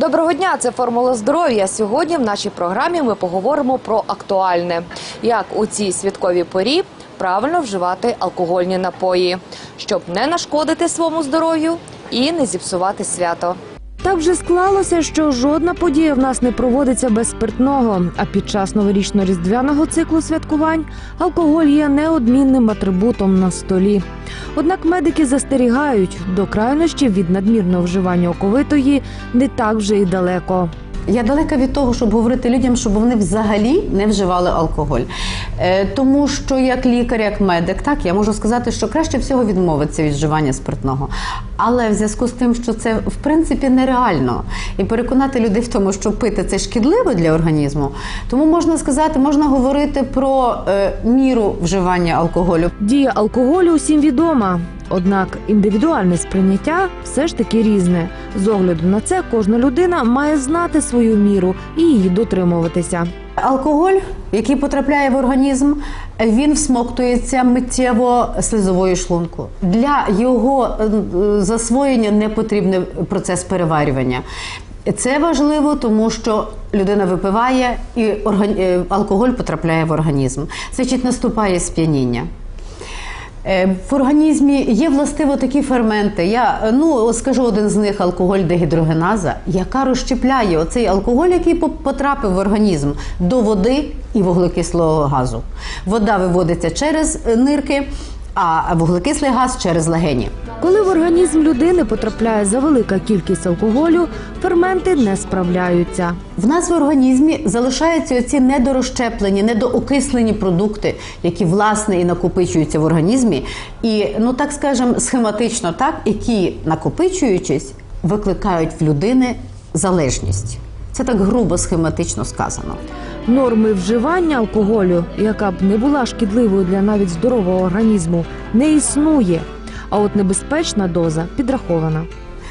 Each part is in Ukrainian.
Доброго дня, це формула здоров'я. Сьогодні в нашій програмі ми поговоримо про актуальне, як у цій святковій порі правильно вживати алкогольні напої, щоб не нашкодити своєму здоров'ю і не зіпсувати свято. Так вже склалося, що жодна подія в нас не проводиться без спиртного. А під час новорічно-різдвяного циклу святкувань алкоголь є неодмінним атрибутом на столі. Однак медики застерігають, до крайнощів від надмірного вживання оковитої не так вже і далеко. Я далека від того, щоб говорити людям, щоб вони взагалі не вживали алкоголь. Е, тому що як лікар, як медик, так я можу сказати, що краще всього відмовитися від вживання спиртного. Але в зв'язку з тим, що це в принципі нереально, і переконати людей в тому, що пити це шкідливо для організму, тому можна сказати, можна говорити про е, міру вживання алкоголю. Дія алкоголю усім відома. Однак індивідуальне сприйняття все ж таки різне. З огляду на це кожна людина має знати свою міру і її дотримуватися. Алкоголь, який потрапляє в організм, він всмоктується миттєво слизовою шлунку. Для його е, е, засвоєння не потрібний процес переварювання. Це важливо, тому що людина випиває і е, алкоголь потрапляє в організм. Значить, наступає сп'яніння. Е, В організмі є властиво такі ферменти. Я е, ну скажу один з них алкоголь дегідрогеназа, яка розщепляє оцей алкоголь, який потрапив в організм до води і вуглекислого газу. Вода виводиться через е, нирки, а вуглекислий газ через легені. Коли в організм людини потрапляє завелика кількість алкоголю, ферменти не справляються. В нас в організмі залишаються оці недорозщеплені, недоокислені продукти, які власне і накопичуються в організмі, і ну так скажемо, схематично, так які накопичуючись, викликають в людини залежність. Це так грубо схематично сказано. Норми вживання алкоголю, яка б не була шкідливою для навіть здорового організму, не існує. А от небезпечна доза підрахована.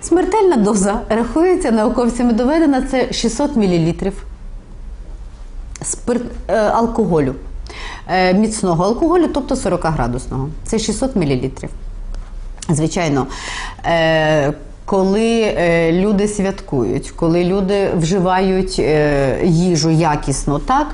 Смертельна доза рахується науковцями доведена це 600 мл спирт, е, алкоголю, е, міцного алкоголю, тобто 40 градусного. Це 600 мл. Звичайно, е, коли е, люди святкують, коли люди вживають е, їжу якісно, так.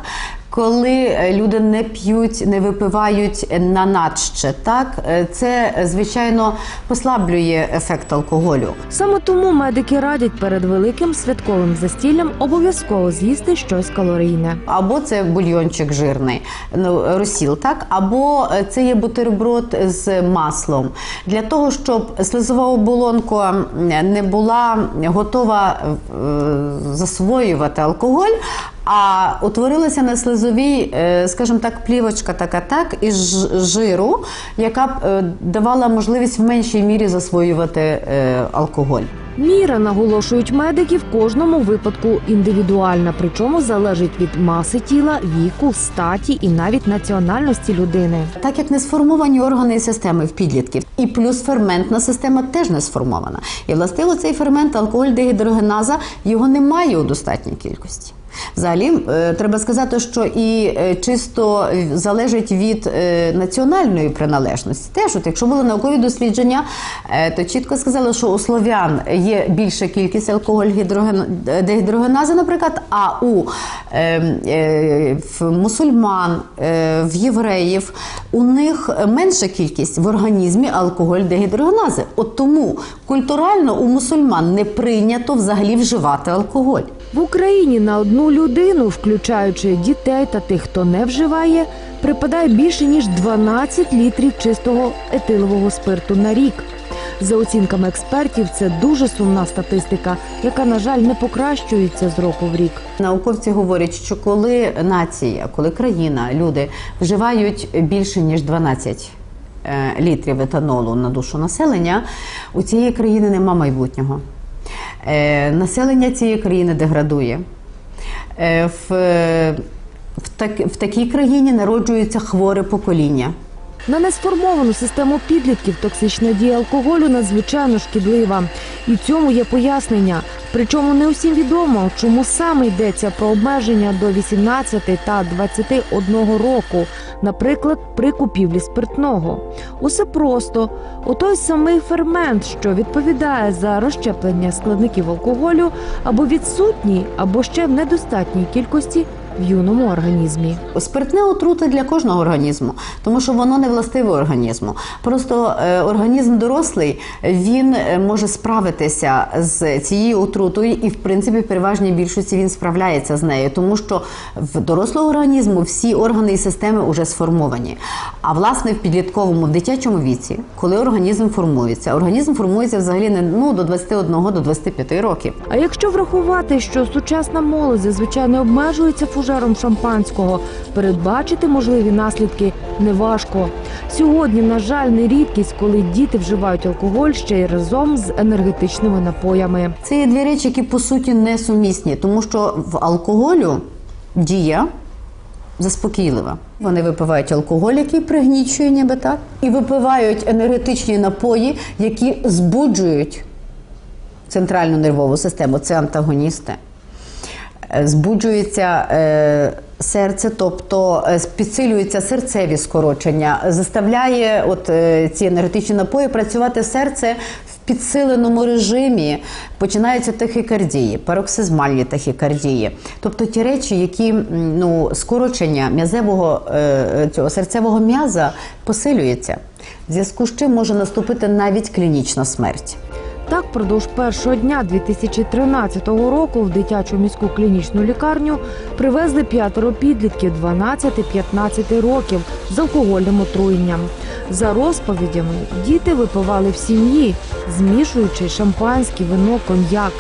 Коли е, люди не п'ють, не випивають на надще, так е, це е, звичайно послаблює ефект алкоголю. Саме тому медики радять перед великим святковим застіллям обов'язково з'їсти щось калорійне. Або це бульйончик жирний, ну розсіл, так, або це є бутерброд з маслом. Для того, щоб слизова оболонка не була готова засвоювати алкоголь. А утворилася на слизовій, е, скажімо так, плівочка така так із жиру, яка б е, давала можливість в меншій мірі засвоювати е, алкоголь. Міра, наголошують медики, в кожному випадку індивідуальна, причому залежить від маси тіла, віку, статі і навіть національності людини. Так як не сформовані органи і системи в підлітків, і плюс ферментна система теж не сформована. І властиво цей фермент алкоголь дегідрогеназа його немає у достатній кількості. Взагалі, е, треба сказати, що і е, чисто залежить від е, національної приналежності. Теж, от якщо були наукові дослідження, то чітко сказали, що у слов'ян є більша кількість алкоголь гідроген- дегідрогенази, наприклад, а у е, е, в мусульман, в євреїв у них менша кількість в організмі алкоголь дегідрогенази. От тому культурально у мусульман не прийнято взагалі вживати алкоголь. В Україні на одну людину, включаючи дітей та тих, хто не вживає, припадає більше ніж 12 літрів чистого етилового спирту на рік. За оцінками експертів, це дуже сумна статистика, яка, на жаль, не покращується з року в рік. Науковці говорять, що коли нація, коли країна, люди вживають більше ніж 12 е, літрів етанолу на душу населення, у цієї країни нема майбутнього. Е, Населення цієї країни деградує. Е, В, в, так, в такій країні народжується хворе покоління. На несформовану систему підлітків токсична дія алкоголю надзвичайно шкідлива. І цьому є пояснення. Причому не усім відомо, чому саме йдеться про обмеження до 18 та 21 року. наприклад, при купівлі спиртного. Усе просто у той самий фермент, що відповідає за розщеплення складників алкоголю, або відсутній, або ще в недостатній кількості в юному організмі. Спиртне отрута для кожного організму, тому що воно не властиве організму. Просто е, організм дорослий він е, може справитися з цією отрутою, і в принципі, в переважній більшості він справляється з нею, тому що в дорослого організму всі органи і системи вже сформовані. А власне в підлітковому в дитячому віці, коли організм формується, організм формується взагалі не ну до 21 до 25 років. А якщо врахувати, що сучасна молодь зазвичай не обмежується фужером шампанського, передбачити можливі наслідки неважко. Сьогодні, на жаль, не рідкість, коли діти вживають алкоголь ще й разом з енергетичними напоями. Це є дві речі, які по суті несумісні, тому що в алкоголю дія заспокійлива. Вони випивають алкоголь, який пригнічує, ніби так, і випивають енергетичні напої, які збуджують центральну нервову систему. Це антагоністи. Збуджується е, серце, тобто е, підсилюються серцеві скорочення, заставляє от е, ці енергетичні напої працювати серце в підсиленому режимі. Починаються тахікардії, пароксизмальні тахікардії. Тобто ті речі, які ну, скорочення м'язевого цього серцевого м'яза посилюється. В зв'язку з чим може наступити навіть клінічна смерть. Так, впродовж першого дня 2013 року в дитячу міську клінічну лікарню привезли п'ятеро підлітків 12-15 років з алкогольним отруєнням. За розповідями, діти випивали в сім'ї, змішуючи шампанське, вино, коньяк.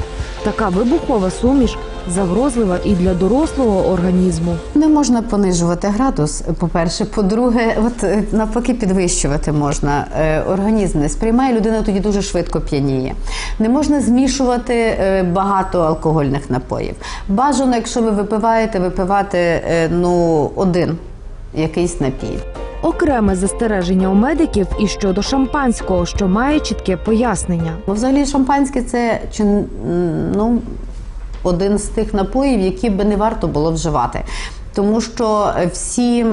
Така вибухова суміш загрозлива і для дорослого організму. Не можна понижувати градус. По-перше, по-друге, от е, навпаки, підвищувати можна. Е, Організм не сприймає людина тоді дуже швидко п'яніє. Не можна змішувати е, багато алкогольних напоїв. Бажано, якщо ви випиваєте, випивати ну один якийсь напій. Окреме застереження у медиків і щодо шампанського, що має чітке пояснення. Бо взагалі шампанське це чи ну, один з тих напоїв, які би не варто було вживати. Тому що всі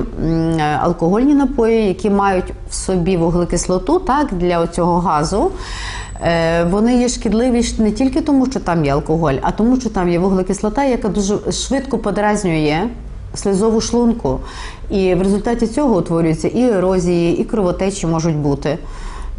алкогольні напої, які мають в собі вуглекислоту, так для цього газу, е, вони є шкідливі не тільки тому, що там є алкоголь, а тому, що там є вуглекислота, яка дуже швидко подразнює слизову шлунку. І в результаті цього утворюються і ерозії, і кровотечі можуть бути.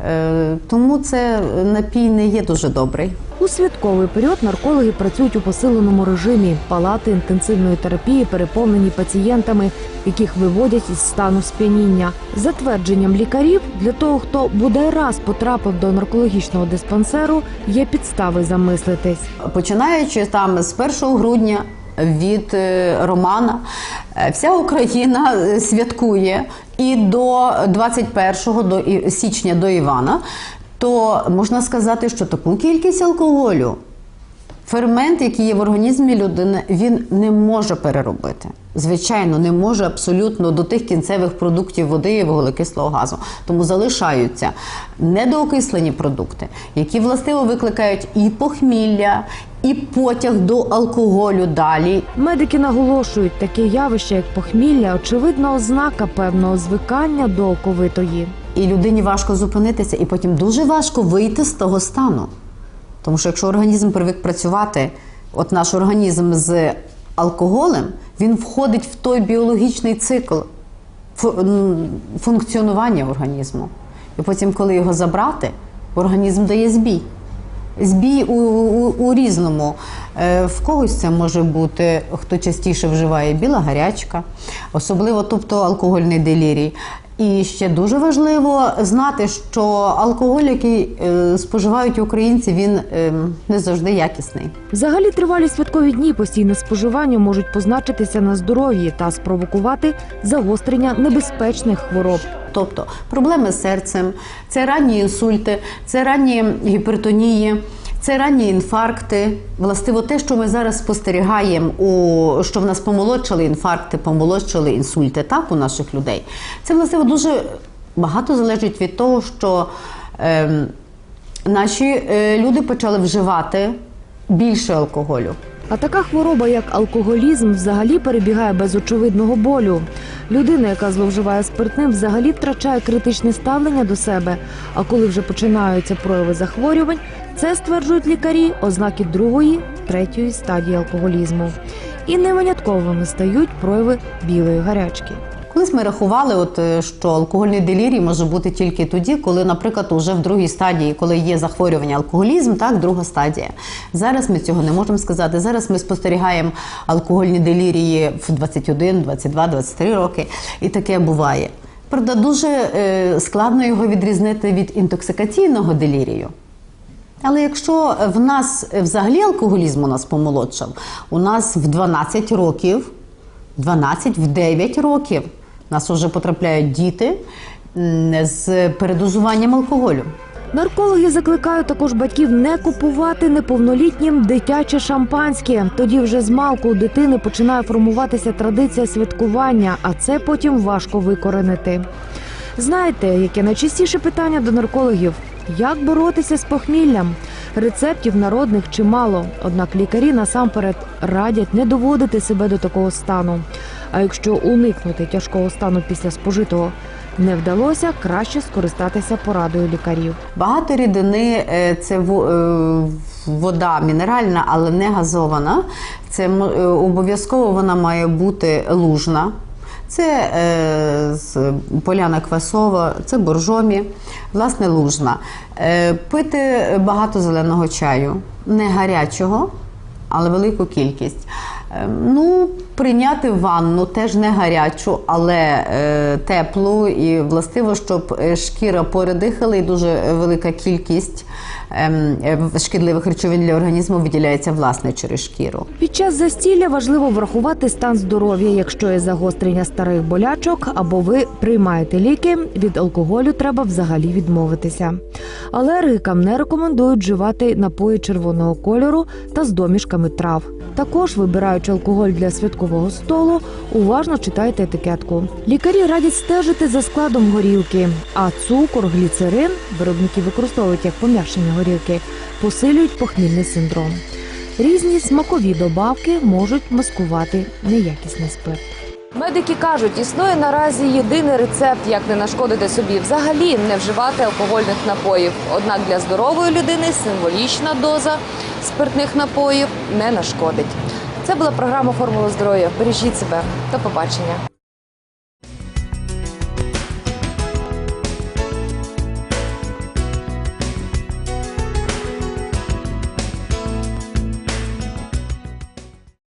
Е, Тому це напій не є дуже добрий. У святковий період наркологи працюють у посиленому режимі. Палати інтенсивної терапії переповнені пацієнтами, яких виводять із стану сп'яніння. За твердженням лікарів, для того, хто бодай раз потрапив до наркологічного диспансеру, є підстави замислитись. Починаючи там з 1 грудня від е, Романа, е, вся Україна е, святкує і до 21-го до січня до Івана, то можна сказати, що таку кількість алкоголю Фермент, який є в організмі людини, він не може переробити. Звичайно, не може абсолютно до тих кінцевих продуктів води і вуглекислого газу. Тому залишаються недоокислені продукти, які властиво викликають і похмілля, і потяг до алкоголю далі. Медики наголошують, таке явище, як похмілля, очевидна ознака певного звикання до оковитої. І людині важко зупинитися, і потім дуже важко вийти з того стану. Тому що якщо організм привик працювати, от наш організм з алкоголем, він входить в той біологічний цикл функціонування організму. І потім, коли його забрати, організм дає збій. Збій у, у, у різному. Е, В когось це може бути, хто частіше вживає біла гарячка, особливо тобто алкогольний делірій. І ще дуже важливо знати, що алкоголь, який е, споживають українці, він е, не завжди якісний. Взагалі тривалі святкові дні постійне споживання можуть позначитися на здоров'ї та спровокувати загострення небезпечних хвороб. Тобто проблеми з серцем, це ранні інсульти, це ранні гіпертонії, це ранні інфаркти. Властиво, те, що ми зараз спостерігаємо, у що в нас помолодшали інфаркти, помолодшали інсульти, так у наших людей. Це властиво дуже багато залежить від того, що ем, наші е, люди почали вживати більше алкоголю. А така хвороба, як алкоголізм, взагалі перебігає без очевидного болю. Людина, яка зловживає спиртним, взагалі втрачає критичне ставлення до себе. А коли вже починаються прояви захворювань, це стверджують лікарі ознаки другої, третьої стадії алкоголізму. І не винятковими стають прояви білої гарячки. Колись ми рахували, от, е, що алкогольний делірій може бути тільки тоді, коли, наприклад, уже в другій стадії, коли є захворювання алкоголізм, так, друга стадія. Зараз ми цього не можемо сказати. Зараз ми спостерігаємо алкогольні делірії в 21, 22, 23 роки, і таке буває. Правда, дуже е, складно його відрізнити від інтоксикаційного делірію. Але якщо в нас взагалі алкоголізм у нас помолодшав, у нас в 12 років, 12, в 9 років у нас вже потрапляють діти з передозуванням алкоголю. Наркологи закликають також батьків не купувати неповнолітнім дитяче шампанське. Тоді вже з малку у дитини починає формуватися традиція святкування, а це потім важко викоренити. Знаєте, яке найчастіше питання до наркологів: як боротися з похміллям? Рецептів народних чимало, однак лікарі насамперед радять не доводити себе до такого стану. А якщо уникнути тяжкого стану після спожитого не вдалося, краще скористатися порадою лікарів. Багато рідини е, це е, вода мінеральна, але не газована. Це е, обов'язково вона має бути лужна. Це е, з поляна квасова, це боржомі, власне, лужна. Е, пити багато зеленого чаю, не гарячого, але велику кількість. Е, Ну, прийняти ванну теж не гарячу, але е, теплу і властиво, щоб е, шкіра передихала, і дуже велика кількість ем, е, шкідливих речовин для організму виділяється власне через шкіру. Під час застілля важливо врахувати стан здоров'я. Якщо є загострення старих болячок або ви приймаєте ліки, від алкоголю треба взагалі відмовитися. Алергікам не рекомендують вживати напої червоного кольору та з домішками трав. Також, вибираючи алкоголь для святкового столу, уважно читайте етикетку. Лікарі радять стежити за складом горілки, а цукор, гліцерин виробники використовують як пом'якшення горілки, посилюють похмільний синдром. Різні смакові добавки можуть маскувати неякісний спирт. Медики кажуть, існує наразі єдиний рецепт, як не нашкодити собі, взагалі не вживати алкогольних напоїв. Однак для здорової людини символічна доза спиртних напоїв не нашкодить. Це була програма Формула здоров'я. Бережіть себе. До побачення.